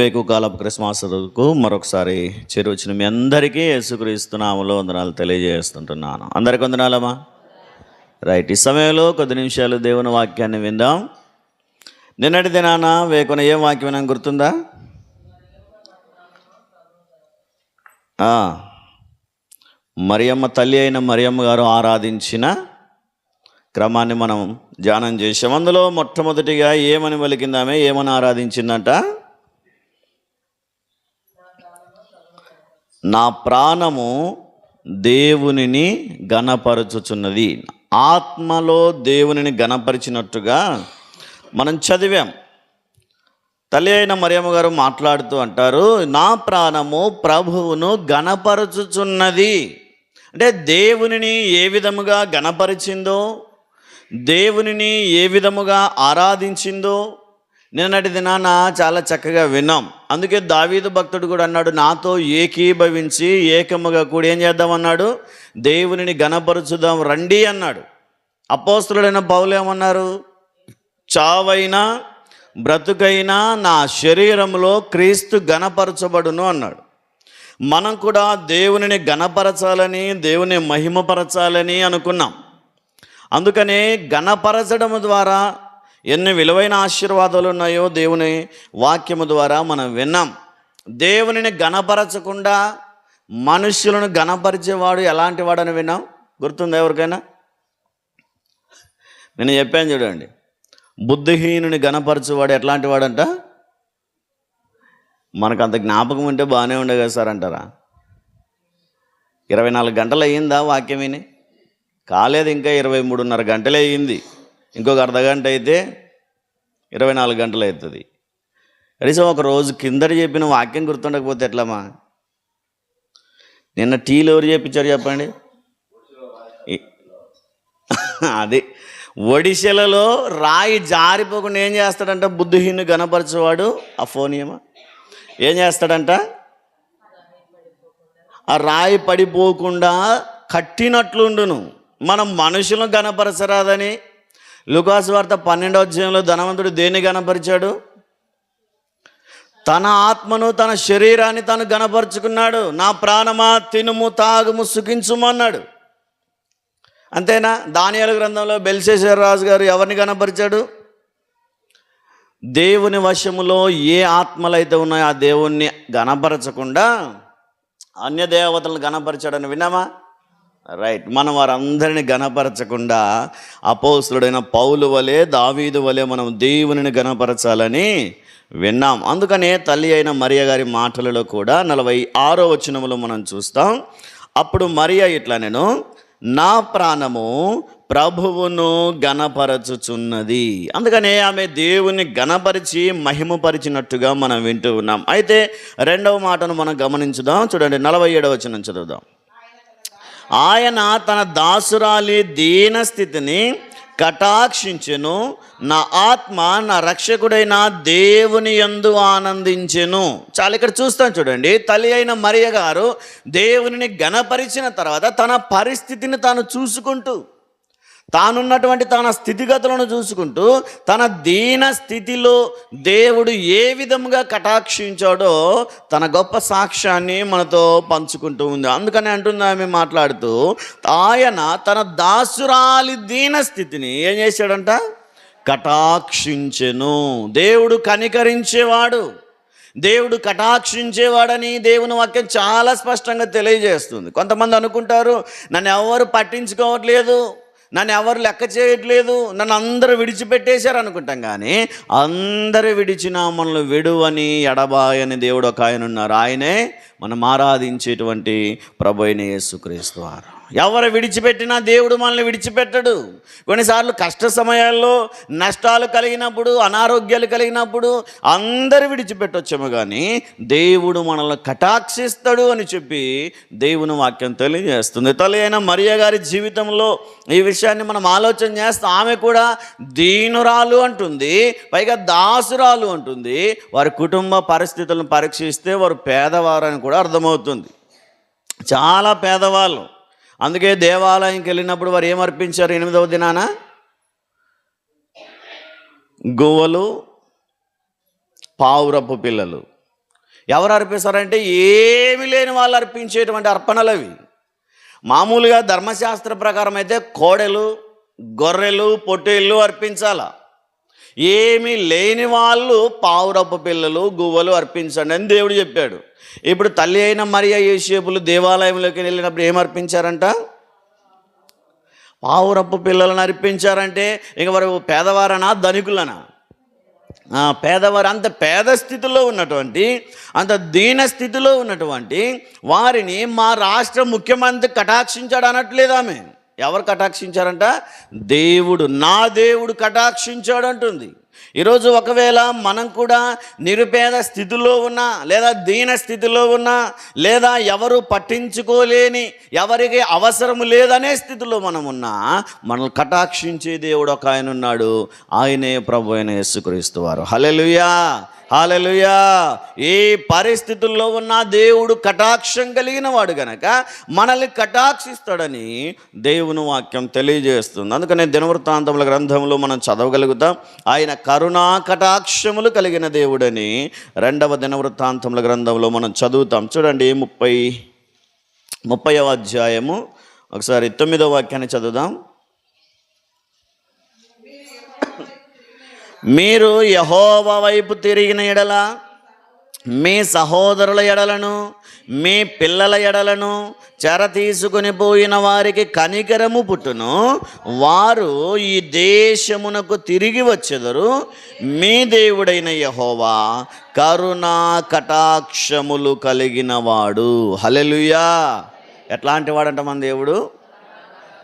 వేకు కాలపు క్రిస్మస్కు మరొకసారి చేరువచ్చిన మీ అందరికీ యేసుక్రీస్తున్నాములో వందనాలు తెలియజేస్తుంటున్నాను. అందరికి వందనాలమ్మా. రైట్ ఈ సమయంలో కొద్ది నిమిషాలు దేవుని వాక్యాన్ని విందాం. నిన్నటి దినాన వేకున ఏం వాక్యం విన్నాం గుర్తుందా? మరియమ్మ తల్లి అయిన మరియమ్మ గారు ఆరాధించిన క్రమాన్ని మనం ధ్యానం చేసాం అందులో మొట్టమొదటిగా ఏమని పలికిందామే ఏమని ఆరాధించిందంట? నా ప్రాణము దేవునిని గణపరచుచున్నది ఆత్మలో దేవునిని గణపరిచినట్టుగా మనం చదివాం. తల్లి అయిన మరియమ్మ గారు మాట్లాడుతూ అంటారు నా ప్రాణము ప్రభువును గణపరచుచున్నది అంటే దేవునిని ఏ విధముగా గణపరిచిందో దేవునిని ఏ విధముగా ఆరాధించిందో నిన్నటి దినాన చాలా చక్కగా విన్నాం. అందుకే దావీదు భక్తుడు కూడా అన్నాడు నాతో ఏకీభవించి ఏకముగా కూడా ఏం చేద్దామన్నాడు దేవునిని గణపరచుదాం రండి అన్నాడు. అపోస్తుడైన పౌలు ఏమన్నారు? చావైనా బ్రతుకైనా నా శరీరంలో క్రీస్తు గణపరచబడును అన్నాడు. మనం కూడా దేవునిని గణపరచాలని దేవుని మహిమపరచాలని అనుకున్నాం. అందుకనే గణపరచడం ద్వారా ఎన్ని విలువైన ఆశీర్వాదాలు ఉన్నాయో దేవుని వాక్యము ద్వారా మనం విన్నాం. దేవునిని గణపరచకుండా మనుషులను గణపరిచేవాడు ఎలాంటి వాడని విన్నాం? గుర్తుందా ఎవరికైనా? నేను చెప్పాను చూడండి. బుద్ధిహీనుని గణపరచేవాడు ఎట్లాంటి వాడంట? మనకు అంత జ్ఞాపకం ఉంటే బాగానే ఉండే కదా సార్ అంటారా? ఇరవై నాలుగు గంటలు అయ్యిందా వాక్యం విని? కాలేదు ఇంకా ఇరవై మూడున్నర గంటలే అయ్యింది. ఇంకొక అర్ధగంట అయితే ఇరవై నాలుగు గంటలు అవుతుంది. కనీసం ఒక రోజు కిందట చెప్పిన వాక్యం గుర్తుండకపోతే ఎట్లమ్మా? నిన్న టీలు ఎవరు చెప్పించారు చెప్పండి? అది ఒడిశలలో రాయి జారిపోకుండా ఏం చేస్తాడంట? బుద్ధిహీను గనపరచేవాడు ఆ ఫోనియమా ఏం చేస్తాడంట? ఆ రాయి పడిపోకుండా కట్టినట్లుండును. మనం మనుషులను గనపరచరాదని లుకాసు వార్త పన్నెండవ అధ్యాయంలో ధనవంతుడు దేన్ని గణపరిచాడు? తన ఆత్మను తన శరీరాన్ని తను గణపరుచుకున్నాడు. నా ప్రాణమా తినుము తాగుము సుఖించుము అన్నాడు. అంతేనా? దానియాల గ్రంథంలో బెల్సేశ్వర రాజు గారు ఎవరిని గణపరిచాడు? దేవుని వశములో ఏ ఆత్మలైతే ఉన్నాయో ఆ దేవుణ్ణి గణపరచకుండా అన్య దేవతలను గణపరిచాడని విన్నామా? రైట్ మనం వారందరిని గణపరచకుండా అపోస్తుడైన పౌలు వలె దావీదు వలె మనం దేవునిని గణపరచాలని విన్నాం. అందుకనే తల్లి అయిన మరియ గారి మాటలలో కూడా నలభై ఆరో వచనములు మనం చూస్తాం. అప్పుడు మరియ ఇట్లా నేను నా ప్రాణము ప్రభువును గణపరచుచున్నది. అందుకనే ఆమె దేవుని గణపరిచి మహిమపరిచినట్టుగా మనం వింటూ ఉన్నాం. అయితే రెండవ మాటను మనం గమనించుదాం. చూడండి నలభై ఏడవ వచనం చదువుదాం. ఆయన తన దాసురాలి దీన స్థితిని కటాక్షించెను నా ఆత్మ నా రక్షకుడైన దేవుని ఎందు ఆనందించెను. చాలా ఇక్కడ చూస్తాను చూడండి తల్లి అయిన మరియ గారు దేవునిని గణపరిచిన తర్వాత తన పరిస్థితిని తాను చూసుకుంటూ తానున్నటువంటి తన స్థితిగతులను చూసుకుంటూ తన దీన స్థితిలో దేవుడు ఏ విధముగా కటాక్షించాడో తన గొప్ప సాక్ష్యాన్ని మనతో పంచుకుంటూ ఉంది. అందుకని అంటుంది ఆమె మాట్లాడుతూ ఆయన తన దాసురాలి దీన స్థితిని ఏం చేశాడంట? కటాక్షించెను. దేవుడు కనికరించేవాడు. దేవుడు కటాక్షించేవాడని దేవుని వాక్యం చాలా స్పష్టంగా తెలియజేస్తుంది. కొంతమంది అనుకుంటారు నన్ను ఎవరు పట్టించుకోవట్లేదు. నన్ను ఎవరు లెక్క చేయట్లేదు. నన్ను అందరూ విడిచిపెట్టేశారు అనుకుంటాం కానీ అందరూ విడిచిన మనల్ని విడువని ఎడబాయని దేవుడు ఒక ఆయన ఉన్నారు. ఆయనే మనం ఆరాధించేటువంటి ప్రభు అయిన యేసుక్రీస్తు వారు. ఎవరు విడిచిపెట్టినా దేవుడు మనల్ని విడిచిపెట్టడు. కొన్నిసార్లు కష్ట సమయాల్లో నష్టాలు కలిగినప్పుడు అనారోగ్యాలు కలిగినప్పుడు అందరు విడిచిపెట్టొచ్చేమో కానీ దేవుడు మనల్ని కటాక్షిస్తాడు అని చెప్పి దేవుని వాక్యం తెలియజేస్తుంది. తల్లి అయిన మరియ గారి జీవితంలో ఈ విషయాన్ని మనం ఆలోచన చేస్తాం ఆమె కూడా దీనురాలు అంటుంది పైగా దాసురాలు అంటుంది. వారి కుటుంబ పరిస్థితులను పరీక్షిస్తే వారు పేదవారు అని కూడా అర్థమవుతుంది. చాలా పేదవాళ్ళు. అందుకే దేవాలయంకి వెళ్ళినప్పుడు వారు ఏమర్పించారు ఎనిమిదవ దినాన? గువ్వలు పావురపు పిల్లలు. ఎవరు అర్పిస్తారంటే ఏమి లేని వాళ్ళు అర్పించేటువంటి అర్పణలు అవి. మామూలుగా ధర్మశాస్త్ర ప్రకారం అయితే కోడెలు గొర్రెలు పొట్టేళ్ళు అర్పించాలా? ఏమీ లేని వాళ్ళు పావురప్ప పిల్లలు గువ్వలు అర్పించండి అని దేవుడు చెప్పాడు. ఇప్పుడు తల్లి అయిన మరియా యేసేపులు దేవాలయంలోకి వెళ్ళినప్పుడు ఏం అర్పించారంట? పావురప్ప పిల్లలను అర్పించారంటే ఇక వారు పేదవారనా ధనికులనా? పేదవారు అంత పేద స్థితిలో ఉన్నటువంటి అంత దీన స్థితిలో ఉన్నటువంటి వారిని మా రాష్ట్ర ముఖ్యమంత్రి కటాక్షించాడు అనట్లేదు ఆమె. ఎవరు కటాక్షించారంట? దేవుడు. నా దేవుడు కటాక్షించాడు అంటుంది ఈరోజు ఒకవేళ మనం కూడా నిరుపేద స్థితిలో ఉన్నా లేదా దీన స్థితిలో ఉన్నా లేదా ఎవరు పట్టించుకోలేని ఎవరికి అవసరం లేదనే స్థితిలో మనం ఉన్నా మనల్ని కటాక్షించే దేవుడు ఒక ఆయన ఉన్నాడు. ఆయనే ప్రభు అయిన యేసుక్రీస్తు వారు. Hallelujah hallelujah. ఏ పరిస్థితుల్లో ఉన్న దేవుడు కటాక్షం కలిగిన వాడు గనక మనల్ని కటాక్షిస్తాడని దేవుని వాక్యం తెలియజేస్తుంది. అందుకనే దినవృత్తాంతముల గ్రంథంలో మనం చదవగలుగుతాం. ఆయన కరుణా కటాక్షములు కలిగిన దేవుడని రెండవ దినవృత్తాంతముల గ్రంథంలో మనం చదువుతాం. చూడండి ముప్పై ముప్పైవ అధ్యాయము. ఒకసారి తొమ్మిదవ వాక్యాన్ని చదువుదాం. మీరు యహోవ వైపు తిరిగిన ఎడల మీ సహోదరుల ఎడలను మీ పిల్లల ఎడలను చెర తీసుకుని పోయిన వారికి కనికరము పుట్టును. వారు ఈ దేశమునకు తిరిగి వచ్చెదరు. మీ దేవుడైన యహోవా కరుణా కటాక్షములు కలిగినవాడు హలెలుయా ఎట్లాంటి వాడంట మన దేవుడు?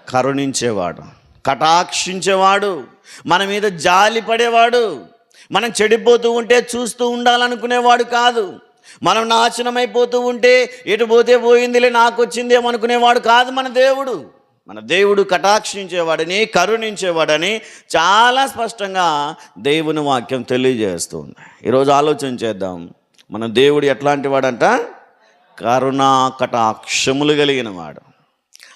కరుణించేవాడు. కటాక్షించేవాడు. మన మీద జాలి పడేవాడు. మనం చెడిపోతూ ఉంటే చూస్తూ ఉండాలనుకునేవాడు కాదు. మనం నాశనమైపోతూ ఉంటే ఎటు పోతే పోయిందిలే నాకు వచ్చిందేమో అనుకునేవాడు కాదు మన దేవుడు. మన దేవుడు కటాక్షించేవాడని కరుణించేవాడని చాలా స్పష్టంగా దేవుని వాక్యం తెలియజేస్తుంది ఈరోజు ఆలోచన చేద్దాం. మన దేవుడు ఎట్లాంటి వాడంట? కరుణా కటాక్షములు కలిగిన వాడు.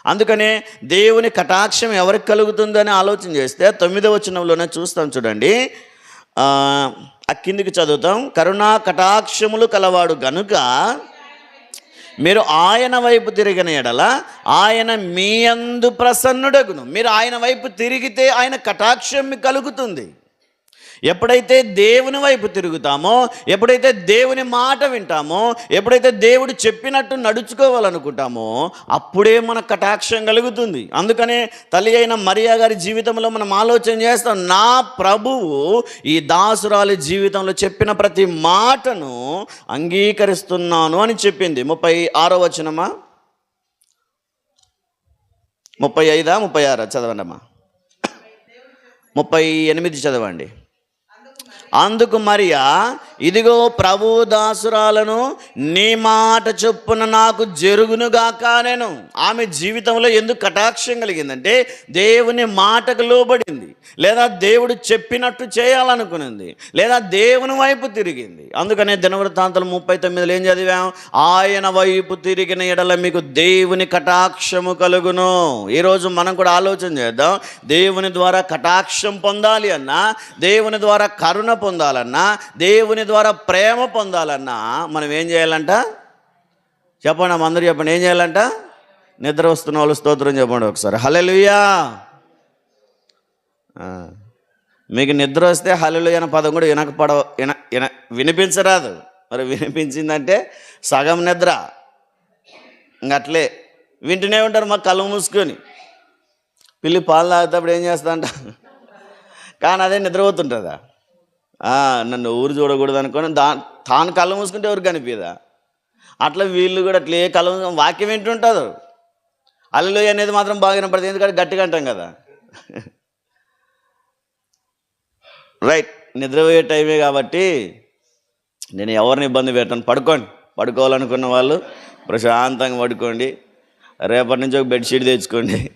అందుకనే దేవుని కటాక్షం ఎవరికి కలుగుతుందని ఆలోచన చేస్తే తొమ్మిదవ వచనంలోనే చూస్తాం చూడండి. ఆ, కిందికి చదువుతాం. కరుణా కటాక్షములు కలవాడు గనుక మీరు ఆయన వైపు తిరిగిన ఎడల ఆయన మీ అందు ప్రసన్నుడగును. మీరు ఆయన వైపు తిరిగితే ఆయన కటాక్షం కలుగుతుంది. ఎప్పుడైతే దేవుని వైపు తిరుగుతామో ఎప్పుడైతే దేవుని మాట వింటామో ఎప్పుడైతే దేవుడు చెప్పినట్టు నడుచుకోవాలనుకుంటామో అప్పుడే మన కటాక్షం కలుగుతుంది. అందుకనే తల్లి అయిన మరియా గారి జీవితంలో మనం ఆలోచన చేస్తాం నా ప్రభువు ఈ దాసురాలి జీవితంలో చెప్పిన ప్రతి మాటను అంగీకరిస్తున్నాను అని చెప్పింది. ముప్పై ఆరో వచనమా? ముప్పై ఐదా? ముప్పై ఆరా? చదవండి అమ్మా ముప్పై ఎనిమిది చదవండి. అందుకు మరియా ఇదిగో ప్రభు దాసురాలను నీ మాట చొప్పున నాకు జరుగునుగాక నేను. ఆమె జీవితంలో ఎందుకు కటాక్షం కలిగిందంటే దేవుని మాటకు లోబడింది. లేదా దేవుడు చెప్పినట్టు చేయాలనుకునింది. లేదా దేవుని వైపు తిరిగింది. అందుకనే దినవృత్తాంతలు ముప్పై తొమ్మిదిలో ఏం చదివాం? ఆయన వైపు తిరిగిన ఎడల మీకు దేవుని కటాక్షము కలుగును. ఈరోజు మనం కూడా ఆలోచన చేద్దాం. దేవుని ద్వారా కటాక్షం పొందాలి అన్నా దేవుని ద్వారా కరుణ పొందాలన్నా దేవుని ద్వారా ప్రేమ పొందాలన్నా మనం ఏం చేయాలంట? చెప్పండి అందరూ చెప్పండి ఏం చేయాలంట? నిద్ర వస్తున్న వాళ్ళు స్తోత్రం చెప్పండి ఒకసారి. హలెలుయా మీకు నిద్ర వస్తే హలెలు అనే పదం కూడా వినకపడ విన విన వినిపించరాదు. మరి వినిపించిందంటే సగం నిద్ర. ఇంక అట్లే. వింటూనే ఉంటారు మా కళ్ళు మూసుకొని. పిల్లి పాలు తాగేటప్పుడు ఏం చేస్తా అంట? కానీ అదే నిద్రపోతుంటుందా? నన్ను ఊరు చూడకూడదు అనుకొని దా తాను కళ్ళు మూసుకుంటే ఎవరికి కనిపించదా అట్లా వీళ్ళు కూడా అట్లే కళ్ళు మూసుకొని వాక్యం వింటుంటారు. అల్లు అనేది మాత్రం బాగా వినపడుతుంది. ఎందుకంటే గట్టిగా అంటాం కదా. రైట్ నిద్రపోయే టైమే కాబట్టి నేను ఎవరిని ఇబ్బంది పెట్టను. పడుకోండి. పడుకోవాలనుకున్న వాళ్ళు ప్రశాంతంగా పడుకోండి. రేపటి నుంచి ఒక బెడ్షీట్ తెచ్చుకోండి.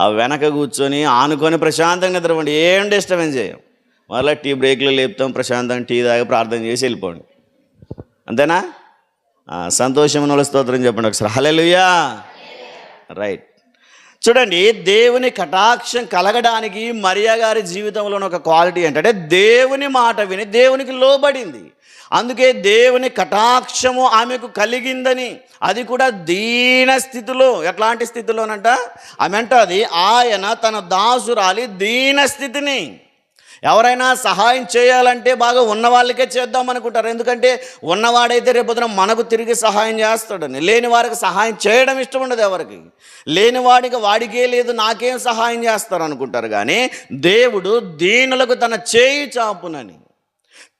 ఆ వెనక కూర్చొని ఆనుకొని ప్రశాంతంగా నిద్రపోండి. ఏం డిస్టర్బెన్స్ చేయం మరలా టీ బ్రేక్లో లేపుతాం ప్రశాంతంగా టీ తాగి ప్రార్థన చేసి వెళ్ళిపోండి. అంతేనా? సంతోషమైన వాళ్ళ స్తోత్రం చెప్పండి ఒకసారి. Hallelujah right. చూడండి దేవుని కటాక్షం కలగడానికి మరియా గారి జీవితంలోని ఒక క్వాలిటీ ఏంటంటే దేవుని మాట విని దేవునికి లోబడింది. అందుకే దేవుని కటాక్షము ఆమెకు కలిగిందని అది కూడా దీన స్థితిలో. ఎట్లాంటి స్థితిలోనంట? ఆమె అంటది ఆయన తన దాసురాలి దీన స్థితిని. ఎవరైనా సహాయం చేయాలంటే బాగా ఉన్న వాళ్ళకే చేద్దాం అనుకుంటారు. ఎందుకంటే ఉన్నవాడైతే రేపొద్దున మనకు తిరిగి సహాయం చేస్తాడని. లేని వారికి సహాయం చేయడం ఇష్టం ఉండదు ఎవరికి. లేని వాడికి వాడికే లేదు నాకేం సహాయం చేస్తారు అనుకుంటారు. కానీ దేవుడు దీనులకు తన చేయి చాపునని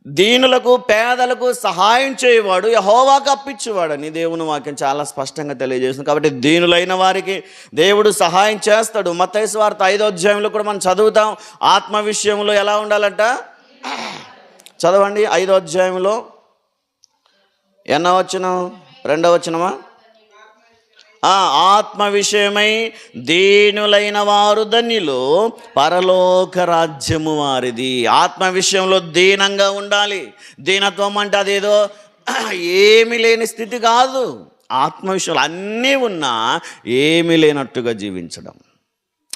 దీనులకు పేదలకు సహాయం చేయవాడు యహోవాకు అప్పించేవాడని దేవుని వాక్యం చాలా స్పష్టంగా తెలియజేస్తుంది. కాబట్టి దీనులైన వారికి దేవుడు సహాయం చేస్తాడు. మత్తైసు వార్త ఐదో అధ్యాయంలో కూడా మనం చదువుతాం. ఆత్మ విషయంలో ఎలా ఉండాలంట? చదవండి ఐదో అధ్యాయంలో. ఎన్నో వచ్చిన రెండో వచ్చినమా ఆ ఆత్మ విషయమై దీనులైన వారు ధన్యులు పరలోక రాజ్యము వారిది. ఆత్మ విషయంలో దీనంగా ఉండాలి. దీనత్వం అంటే అదేదో ఏమీ లేని స్థితి కాదు. ఆత్మ విషయాలు అన్నీ ఉన్నా ఏమీ లేనట్టుగా జీవించడం.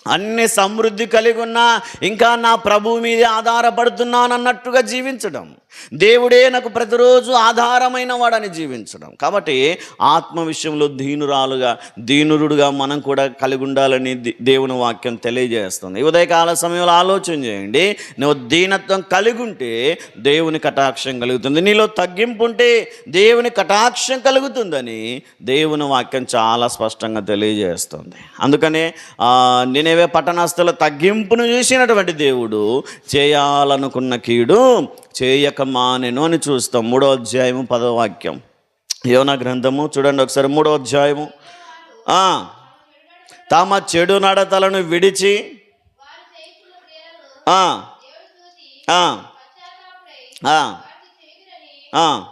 అన్ని సమృద్ధి కలిగి ఉన్నా ఇంకా నా ప్రభువు మీదే ఆధారపడుతున్నాను అన్నట్టుగా జీవించడం. దేవుడే నాకు ప్రతిరోజు ఆధారమైన వాడని జీవించడం. కాబట్టి ఆత్మ విషయంలో దీనురాలుగా దీనురుడుగా మనం కూడా కలిగి ఉండాలని దేవుని వాక్యం తెలియజేస్తుంది. ఉదయకాల సమయంలో ఆలోచన చేయండి. నువ్వు దీనత్వం కలిగి ఉంటే దేవుని కటాక్షం కలుగుతుంది. నీలో తగ్గింపు ఉంటే దేవుని కటాక్షం కలుగుతుందని దేవుని వాక్యం చాలా స్పష్టంగా తెలియజేస్తుంది. అందుకనే నేనేవే నినేవే పట్టణస్థల తగ్గింపును చూసినటువంటి దేవుడు చేయాలనుకున్న కీడు చేయక మానెను అని చూస్తాం. మూడో అధ్యాయము పదో వాక్యం. యోన గ్రంథము చూడండి ఒకసారి. మూడో అధ్యాయము. ఆ, తమ చెడు నడతలను విడిచి ఆ, ఆ, ఆ. ఆ,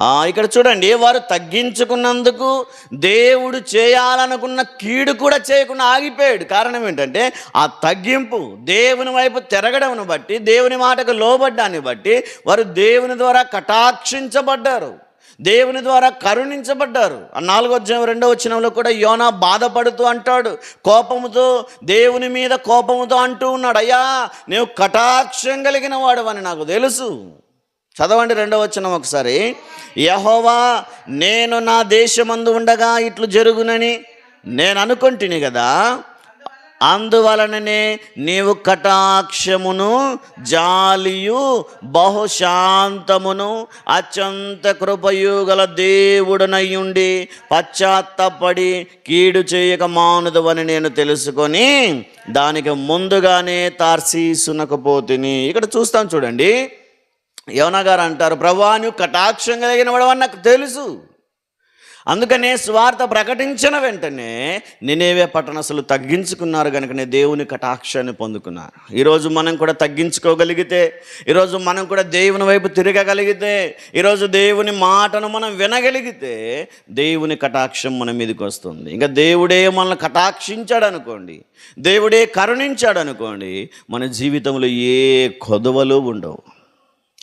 ఇక్కడ చూడండి వారు తగ్గించుకున్నందుకు దేవుడు చేయాలనుకున్న కీడు కూడా చేయకుండా ఆగిపోయాడు. కారణం ఏంటంటే ఆ తగ్గింపు దేవుని వైపు తిరగడంను బట్టి దేవుని మాటకు లోబడ్డాన్ని బట్టి వారు దేవుని ద్వారా కటాక్షించబడ్డారు. దేవుని ద్వారా కరుణించబడ్డారు. ఆ నాలుగో అధ్యాయం రెండో వచ్చినంలో కూడా యోనా బాధపడుతూ అంటాడు కోపముతో దేవుని మీద కోపముతో అంటూ ఉన్నాడు అయ్యా నీవు కటాక్షం కలిగిన వాడు అని నాకు తెలుసు. చదవండి రెండవ వచనం ఒకసారి. యహోవా నేను నా దేశమందు ఉండగా ఇట్లు జరుగునని నేను అనుకుంటుని కదా అందువలననే నీవు కటాక్షమును జాలియు బహుశాంతమును అత్యంత కృపయు గల దేవుడనయ్యుండి పశ్చాత్తపడి కీడు చేయక మానుదవని నేను తెలుసుకొని దానికి ముందుగానే తార్సీసునకపోతిని ఇక్కడ చూస్తాం చూడండి. యోనా గారు అంటారు ప్రభా నువ్వు కటాక్షం కలిగిన వాడవని నాకు తెలుసు. అందుకనే స్వార్థ ప్రకటించిన వెంటనే నినేవే పట్టణసులు తగ్గించుకున్నారు కనుకనే దేవుని కటాక్షాన్ని పొందుకున్నారు. ఈరోజు మనం కూడా తగ్గించుకోగలిగితే ఈరోజు మనం కూడా దేవుని వైపు తిరగగలిగితే ఈరోజు దేవుని మాటను మనం వినగలిగితే దేవుని కటాక్షం మన మీదకి వస్తుంది. ఇంకా దేవుడే మనల్ని కటాక్షించాడు అనుకోండి దేవుడే కరుణించాడు అనుకోండి మన జీవితంలో ఏ కొదవలు ఉండవు.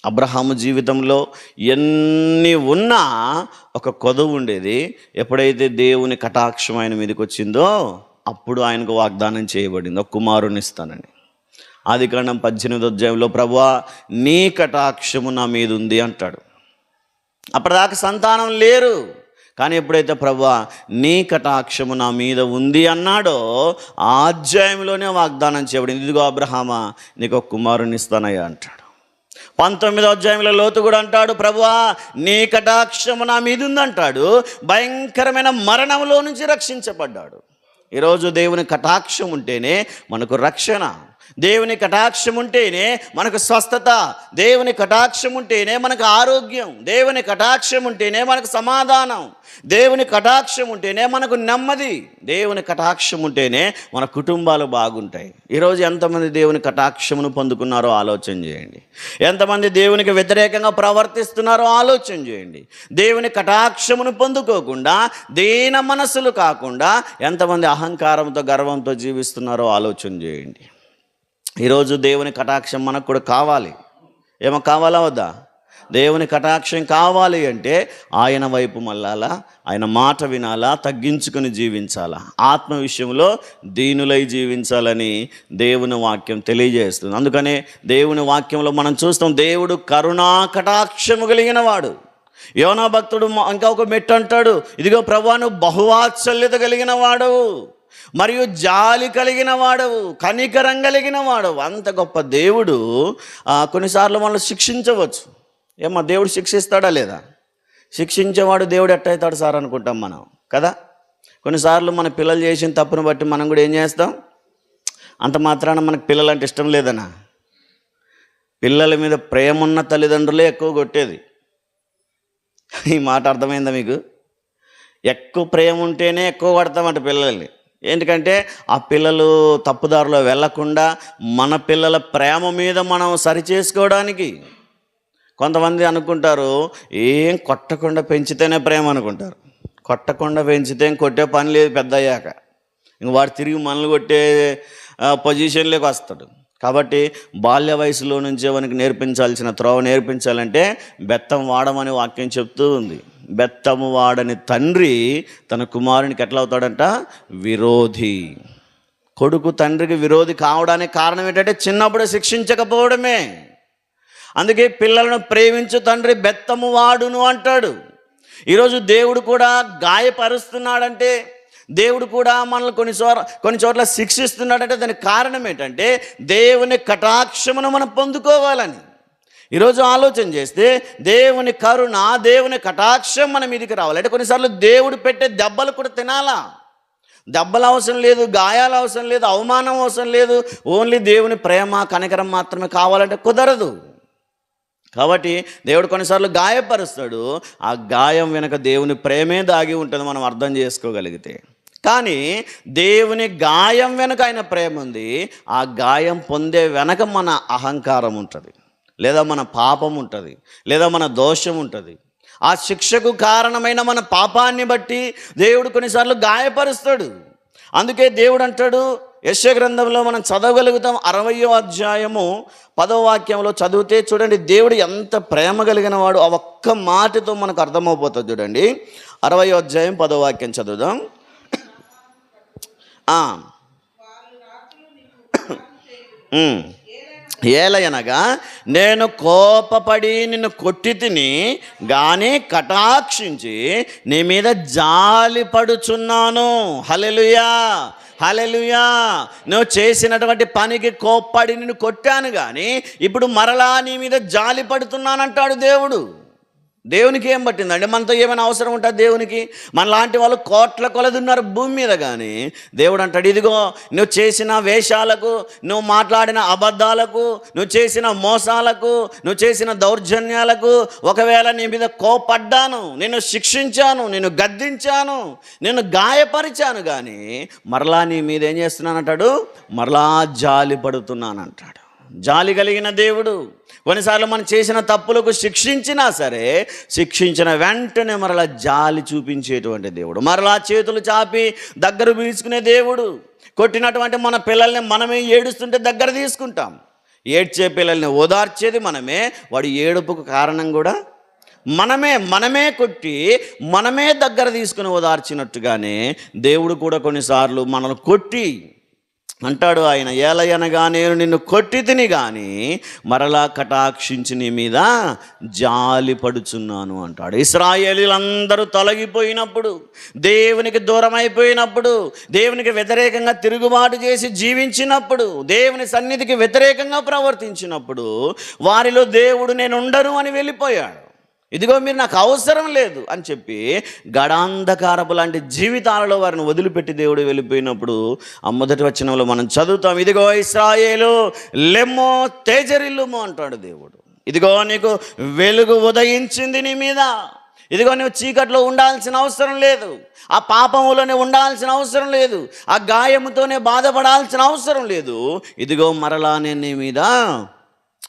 అబ్రహాము జీవితంలో ఎన్ని ఉన్నా ఒక కొదవు ఉండేది. ఎప్పుడైతే దేవుని కటాక్షం ఆయన మీదకి వచ్చిందో అప్పుడు ఆయనకు వాగ్దానం చేయబడింది. ఒక కుమారుని ఇస్తానని. ఆది కాండం పద్దెనిమిది అధ్యాయంలో ప్రభువా నీ కటాక్షము నా మీద ఉంది అంటాడు. అప్పటిదాకా సంతానం లేరు. కానీ ఎప్పుడైతే ప్రభా నీ కటాక్షము నా మీద ఉంది అన్నాడో ఆ అధ్యాయంలోనే వాగ్దానం చేయబడింది. ఇదిగో అబ్రహామా నీకు ఒక కుమారుని ఇస్తానయ్యా అంటాడు. పంతొమ్మిదో అధ్యాయంలో లోతు కూడా అంటాడు ప్రభువా నీ కటాక్షము నా మీద ఉందంటాడు భయంకరమైన మరణంలో నుంచి రక్షించబడ్డాడు. ఈరోజు దేవుని కటాక్షం ఉంటేనే మనకు రక్షణ. దేవుని కటాక్షం ఉంటేనే మనకు స్వస్థత దేవుని కటాక్షం ఉంటేనే మనకు ఆరోగ్యం దేవుని కటాక్షం ఉంటేనే మనకు సమాధానం దేవుని కటాక్షం ఉంటేనే మనకు నెమ్మది దేవుని కటాక్షం ఉంటేనే మన కుటుంబాలు బాగుంటాయి. ఈరోజు ఎంతమంది దేవుని కటాక్షమును పొందుకున్నారో ఆలోచన చేయండి. ఎంతమంది దేవునికి వ్యతిరేకంగా ప్రవర్తిస్తున్నారో ఆలోచన చేయండి. దేవుని కటాక్షమును పొందుకోకుండా దీన మనసులు కాకుండా ఎంతమంది అహంకారంతో గర్వంతో జీవిస్తున్నారో ఆలోచన చేయండి. ఈరోజు దేవుని కటాక్షం మనకు కూడా కావాలి. ఏమో కావాలా వద్దా? దేవుని కటాక్షం కావాలి అంటే ఆయన వైపు మళ్ళాలా ఆయన మాట వినాలా తగ్గించుకుని జీవించాలా. ఆత్మ విషయంలో దీనులై జీవించాలని దేవుని వాక్యం తెలియజేస్తుంది. అందుకనే దేవుని వాక్యంలో మనం చూస్తాం దేవుడు కరుణా కటాక్షము కలిగిన వాడు. యోనా భక్తుడు ఇంకా ఒక మెట్టు అంటాడు ఇదిగో ప్రభాను బహువాత్సల్యత కలిగిన వాడు. మరియు జాలి కలిగిన వాడవు కనికరం కలిగిన వాడవు. అంత గొప్ప దేవుడు కొన్నిసార్లు మనల్ని శిక్షించవచ్చు. ఏమో దేవుడు శిక్షిస్తాడా లేదా? శిక్షించేవాడు దేవుడు ఎట్టయితాడు సార్ అనుకుంటాం మనం కదా? కొన్నిసార్లు మన పిల్లలు చేసిన తప్పును బట్టి మనం కూడా ఏం చేస్తాం? అంత మాత్రాన మనకు పిల్లలంటే ఇష్టం లేదనా? పిల్లల మీద ప్రేమ ఉన్న తల్లిదండ్రులే ఎక్కువ కొట్టేది. ఈ మాట అర్థమైందా మీకు? ఎక్కువ ప్రేమ ఉంటేనే ఎక్కువ కొడతామంట పిల్లల్ని. ఎందుకంటే ఆ పిల్లలు తప్పుదారిలో వెళ్ళకుండా మన పిల్లల ప్రేమ మీద మనం సరి చేసుకోవడానికి. కొంతమంది అనుకుంటారు ఏం కొట్టకుండా పెంచితేనే ప్రేమ అనుకుంటారు. కొట్టకుండా పెంచితే కొట్టే పని లేదు పెద్ద అయ్యాక ఇంక వాడు తిరిగి మనల్ని కొట్టే పొజిషన్లోకి వస్తాడు. కాబట్టి బాల్య వయసులో నుంచే మనకి నేర్పించాల్సిన త్రోవ నేర్పించాలంటే బెత్తం వాడమని వాక్యం చెప్తూ ఉంది. బెత్తము వాడని తండ్రి తన కుమారునికి ఎట్లా అవుతాడంట? విరోధి. కొడుకు తండ్రికి విరోధి కావడానికి కారణం ఏంటంటే చిన్నప్పుడు శిక్షించకపోవడమే. అందుకే పిల్లలను ప్రేమించు తండ్రి బెత్తము వాడును అంటాడు. ఈరోజు దేవుడు కూడా గాయపరుస్తున్నాడంటే దేవుడు కూడా మనల్ని కొన్ని చోట్ల కొన్ని చోట్ల శిక్షిస్తున్నాడంటే దానికి కారణం ఏంటంటే దేవుని కటాక్షమును మనం పొందుకోవాలని. ఈరోజు ఆలోచన చేస్తే దేవుని కరుణ దేవుని కటాక్షం మన మీదకి రావాలి. అంటే కొన్నిసార్లు దేవుడు పెట్టే దెబ్బలు కూడా తినాలా? దెబ్బలు అవసరం లేదు గాయాలు అవసరం లేదు అవమానం అవసరం లేదు. ఓన్లీ దేవుని ప్రేమ కనికరం మాత్రమే కావాలంటే కుదరదు. కాబట్టి దేవుడు కొన్నిసార్లు గాయపరుస్తాడు. ఆ గాయం వెనక దేవుని ప్రేమే దాగి ఉంటుంది మనం అర్థం చేసుకోగలిగితే. కానీ దేవుని గాయం వెనక ఆయన ప్రేమ ఉంది. ఆ గాయం పొందే వెనక మన అహంకారం ఉంటుంది. లేదా మన పాపం ఉంటుంది లేదా మన దోషం ఉంటుంది. ఆ శిక్షకు కారణమైన మన పాపాన్ని బట్టి దేవుడు కొన్నిసార్లు గాయపరుస్తాడు. అందుకే దేవుడు అంటాడు యశ్య గ్రంథంలో మనం చదవగలుగుతాం అరవయో అధ్యాయము పదో వాక్యంలో చదివితే చూడండి దేవుడు ఎంత ప్రేమ కలిగిన వాడు ఆ ఒక్క మాటతో మనకు అర్థమైపోతుంది చూడండి. అరవయో అధ్యాయం పదో వాక్యం చదువుదాం. ఆ. ఏలయనగా నేను కోపపడి నిన్ను కొట్టి తిని కానీ కటాక్షించి నీ మీద జాలి పడుచున్నాను. హలెలుయా హలెలుయా నువ్వు చేసినటువంటి పనికి కోప్పడి నిన్ను కొట్టాను కానీ ఇప్పుడు మరలా నీ మీద జాలి పడుతున్నానంటాడు దేవుడు. దేవునికి ఏం పట్టిందండి? మనతో ఏమైనా అవసరం ఉంటుంది దేవునికి? మన లాంటి వాళ్ళు కోట్ల కొలది ఉన్నారు భూమి మీద కానీ దేవుడు అంటాడు ఇదిగో నువ్వు చేసిన వేషాలకు నువ్వు మాట్లాడిన అబద్ధాలకు నువ్వు చేసిన మోసాలకు నువ్వు చేసిన దౌర్జన్యాలకు ఒకవేళ నీ మీద కోపడ్డాను నేను శిక్షించాను నేను గద్దించాను నేను గాయపరిచాను కానీ మరలా నీ మీద ఏం చేస్తున్నానంటాడు? మరలా జాలి పడుతున్నానంటాడు. జాలి కలిగిన దేవుడు. కొన్నిసార్లు మనం చేసిన తప్పులకు శిక్షించినా సరే శిక్షించిన వెంటనే మరలా జాలి చూపించేటువంటి దేవుడు. మరలా చేతులు చాపి దగ్గర పీల్చుకునే దేవుడు. కొట్టినటువంటి మన పిల్లల్ని మనమే ఏడుస్తుంటే దగ్గర తీసుకుంటాం. ఏడ్చే పిల్లల్ని ఓదార్చేది మనమే. వాడి ఏడుపుకు కారణం కూడా మనమే. మనమే కొట్టి మనమే దగ్గర తీసుకుని ఓదార్చినట్టుగానే దేవుడు కూడా కొన్నిసార్లు మనల్ని కొట్టి అంటాడు ఆయన ఏలయనగా నేను నిన్ను కొట్టి తిని కానీ మరలా కటాక్షించి నీ మీద జాలి పడుచున్నాను అంటాడు. ఇస్రాయేలీలందరూ తొలగిపోయినప్పుడు దేవునికి దూరం అయిపోయినప్పుడు దేవునికి వ్యతిరేకంగా తిరుగుబాటు చేసి జీవించినప్పుడు దేవుని సన్నిధికి వ్యతిరేకంగా ప్రవర్తించినప్పుడు వారిలో దేవుడు నేను ఉండను అని వెళ్ళిపోయాడు. ఇదిగో మీరు నాకు అవసరం లేదు అని చెప్పి గడాంధకారపు లాంటి జీవితాలలో వారిని వదిలిపెట్టి దేవుడు వెళ్ళిపోయినప్పుడు ఆ మొదటి వచనంలో మనం చదువుతాం ఇదిగో ఇస్రాయేలు లెమ్మో తేజరిల్లుమో అంటాడు దేవుడు. ఇదిగో నీకు వెలుగు ఉదయించింది నీ మీద. ఇదిగో నువ్వు చీకట్లో ఉండాల్సిన అవసరం లేదు. ఆ పాపములోనే ఉండాల్సిన అవసరం లేదు. ఆ గాయముతోనే బాధపడాల్సిన అవసరం లేదు. ఇదిగో మరలా నేను నీ మీద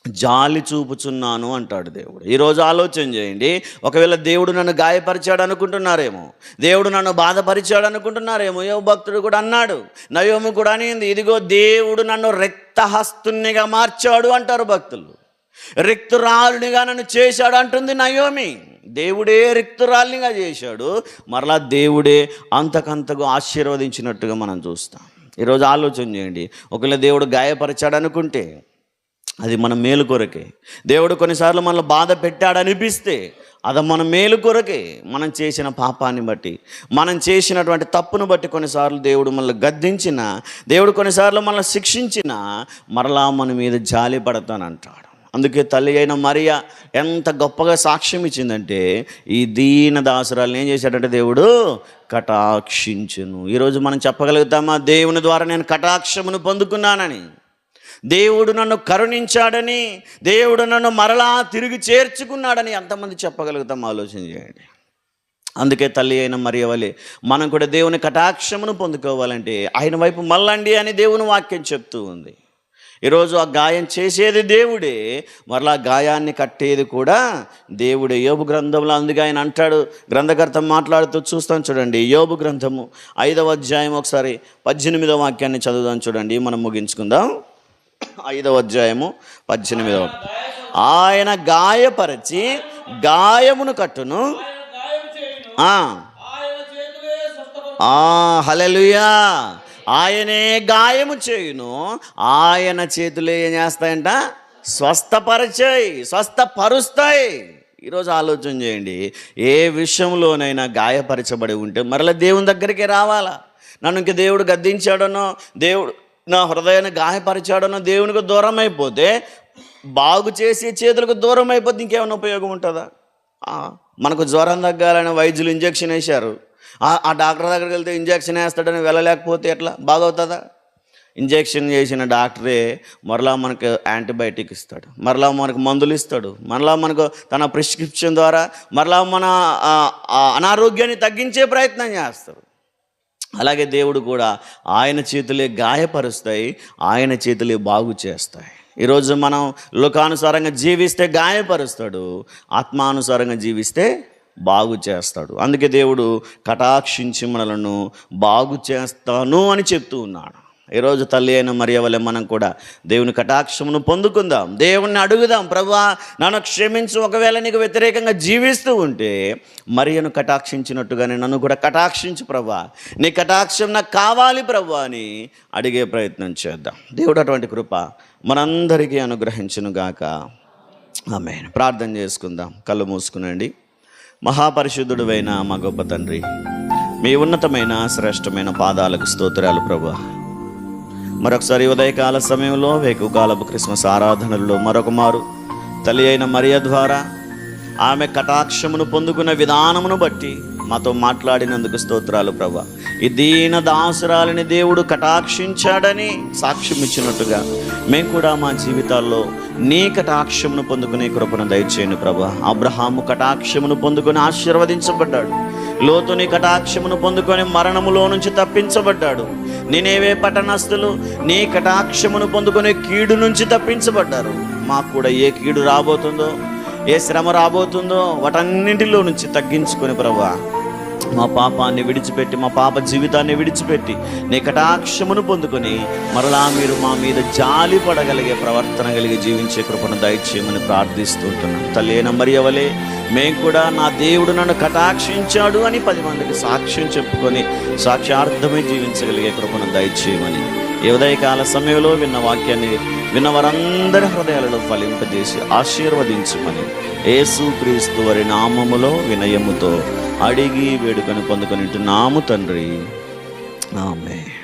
జాలి చూపుచున్నాను అంటాడు దేవుడు. ఈరోజు ఆలోచన చేయండి. ఒకవేళ దేవుడు నన్ను గాయపరిచాడు అనుకుంటున్నారేమో దేవుడు నన్ను బాధపరిచాడు అనుకుంటున్నారేమో యో భక్తుడు కూడా అన్నాడు. నయోము కూడా అనింది ఇదిగో దేవుడు నన్ను రక్తహస్తునిగా మార్చాడు అంటారు భక్తులు. రిక్తురాలునిగా నన్ను చేశాడు అంటుంది నయోమి. దేవుడే రిక్తురాలునిగా చేశాడు. మరలా దేవుడే అంతకంతకు ఆశీర్వదించినట్టుగా మనం చూస్తాం. ఈరోజు ఆలోచన చేయండి. ఒకవేళ దేవుడు గాయపరిచాడు అనుకుంటే అది మన మేలు కొరకే. దేవుడు కొన్నిసార్లు మనల్ని బాధ పెట్టాడు అనిపిస్తే అది మన మేలు కొరకే. మనం చేసిన పాపాన్ని బట్టి మనం చేసినటువంటి తప్పును బట్టి కొన్నిసార్లు దేవుడు మనల్ని గద్దించిన దేవుడు కొన్నిసార్లు మనల్ని శిక్షించిన మరలా మన మీద జాలి పడతానంటాడు. అందుకే తల్లి అయిన మరియ ఎంత గొప్పగా సాక్ష్యం ఇచ్చిందంటే ఈ దీన దాసురాలను ఏం చేశాడంటే దేవుడు కటాక్షించును. ఈరోజు మనం చెప్పగలుగుతామా? దేవుని ద్వారా నేను కటాక్షమును పొందుకున్నానని. దేవుడు నన్ను కరుణించాడని దేవుడు నన్ను మరలా తిరిగి చేర్చుకున్నాడని ఎంతమంది చెప్పగలుగుతాం? ఆలోచన చేయండి. అందుకే తల్లి అయిన మరియవలి మనం కూడా దేవుని కటాక్షమును పొందుకోవాలంటే ఆయన వైపు మళ్ళండి అని దేవుని వాక్యం చెప్తూ ఉంది. ఈరోజు ఆ గాయం చేసేది దేవుడే మరలా గాయాన్ని కట్టేది కూడా దేవుడే. యోబు గ్రంథంలో అందుకే ఆయన అంటాడు గ్రంథకర్త మాట్లాడుతూ చూస్తాం చూడండి యోబు గ్రంథము ఐదవ అధ్యాయం ఒకసారి పద్దెనిమిదవ వాక్యాన్ని చదువుదాం చూడండి మనం ముగించుకుందాం. ఐదవ అధ్యాయము పద్దెనిమిదవ. ఆయన గాయపరచి గాయమును కట్టును. ఆ, ఆయనే గాయము చేయును. ఆయన చేతులు ఏం చేస్తాయంట? స్వస్థపరచాయి స్వస్థపరుస్తాయి. ఈరోజు ఆలోచన చేయండి. ఏ విషయంలోనైనా గాయపరచబడి ఉంటే మరలా దేవుని దగ్గరికి రావాలా? నన్ను ఇంక దేవుడు గద్దించాడనో దేవుడు నా హృదయాన్ని గాయపరిచాడన్న దేవునికి దూరం అయిపోతే బాగు చేసే చేతులకు దూరం అయిపోతే ఇంకేమైనా ఉపయోగం ఉంటుందా? మనకు జ్వరం తగ్గాలని వైద్యులు ఇంజెక్షన్ వేశారు. ఆ- డాక్టర్ దగ్గరికి వెళ్తే ఇంజెక్షన్ వేస్తాడని వెళ్ళలేకపోతే ఎట్లా? బాగవుతుందా? ఇంజెక్షన్ చేసిన డాక్టరే మరలా మనకు యాంటీబయాటిక్ ఇస్తాడు. మరలా మనకు మందులు ఇస్తాడు. మరలా మనకు తన ప్రిస్క్రిప్షన్ ద్వారా మరలా మన అనారోగ్యాన్ని తగ్గించే ప్రయత్నం చేస్తాడు. అలాగే దేవుడు కూడా ఆయన చేతులే గాయపరుస్తాయి ఆయన చేతులే బాగు చేస్తాయి. ఈరోజు మనం లోకానుసారంగా జీవిస్తే గాయపరుస్తాడు ఆత్మానుసారంగా జీవిస్తే బాగు చేస్తాడు. అందుకే దేవుడు కటాక్షించి మనలను బాగు చేస్తాను అని చెప్తూ ఉన్నాడు. ఈరోజు తల్లి అయిన మరియ వల్ల మనం కూడా దేవుని కటాక్షమును పొందుకుందాం. దేవుణ్ణి అడుగుదాం ప్రభా నన్ను క్షమించు. ఒకవేళ నీకు వ్యతిరేకంగా జీవిస్తూ ఉంటే మరియను కటాక్షించినట్టుగానే నన్ను కూడా కటాక్షించు ప్రభా. నీ కటాక్షం నాకు కావాలి ప్రభా అని అడిగే ప్రయత్నం చేద్దాం. దేవుడు అటువంటి కృప మనందరికీ అనుగ్రహించునుగాక ఆమె ప్రార్థన చేసుకుందాం. కళ్ళు మూసుకునండి. మహాపరిశుద్ధుడువైన మా గొప్ప తండ్రి మీ ఉన్నతమైన శ్రేష్టమైన పాదాలకు స్తోత్రాలు ప్రభా. మరొకసారి ఉదయకాల సమయంలో వేకుకాలపు క్రిస్మస్ ఆరాధనల్లో మరొక మారు తల్లి అయిన మరియ ద్వారా ఆమె కటాక్షమును పొందుకున్న విధానమును బట్టి మాతో మాట్లాడినందుకు స్తోత్రాలు ప్రభా ఈ దీన దాసురాలని దేవుడు కటాక్షించాడని సాక్ష్యం ఇచ్చినట్టుగా మేము కూడా మా జీవితాల్లో నీ కటాక్షమును పొందుకునే కృపను దయచేయండి ప్రభా అబ్రహాము కటాక్షమును పొందుకొని ఆశీర్వదించబడ్డాడు. లోతుని కటాక్షమును పొందుకొని మరణములో నుంచి తప్పించబడ్డాడు. నేనేవే పట్టణస్థులు నీ కటాక్షమును పొందుకునే కీడు నుంచి తప్పించబడ్డారు. మాకు కూడా ఏ కీడు రాబోతుందో ఏ శ్రమ రాబోతుందో వాటన్నింటిలో నుంచి తగ్గించుకొని ప్రభా. మా పాపాన్ని విడిచిపెట్టి మా పాప జీవితాన్ని విడిచిపెట్టి నీ కటాక్షమును పొందుకొని మరలా మీరు మా మీద జాలి పడగలిగే ప్రవర్తన కలిగి జీవించే కృపను దయచేయమని ప్రార్థిస్తుంటున్నాం. తల్లేన మరియవలే మేము కూడా నా దేవుడు నన్ను కటాక్షించాడు అని పది మందికి సాక్ష్యం చెప్పుకొని సాక్ష్యార్థమై జీవించగలిగే కృపను దయచేయమని ఈ ఉదయకాల సమయంలో విన్న వాక్యాన్ని విన్న వారందరి హృదయాలలో ఫలింపజేసి ఆశీర్వదించమని యేసు క్రీస్తు వారి నామములో వినయముతో అడిగి వేడుకని పొందుకొని నాము తండ్రి. ఆమె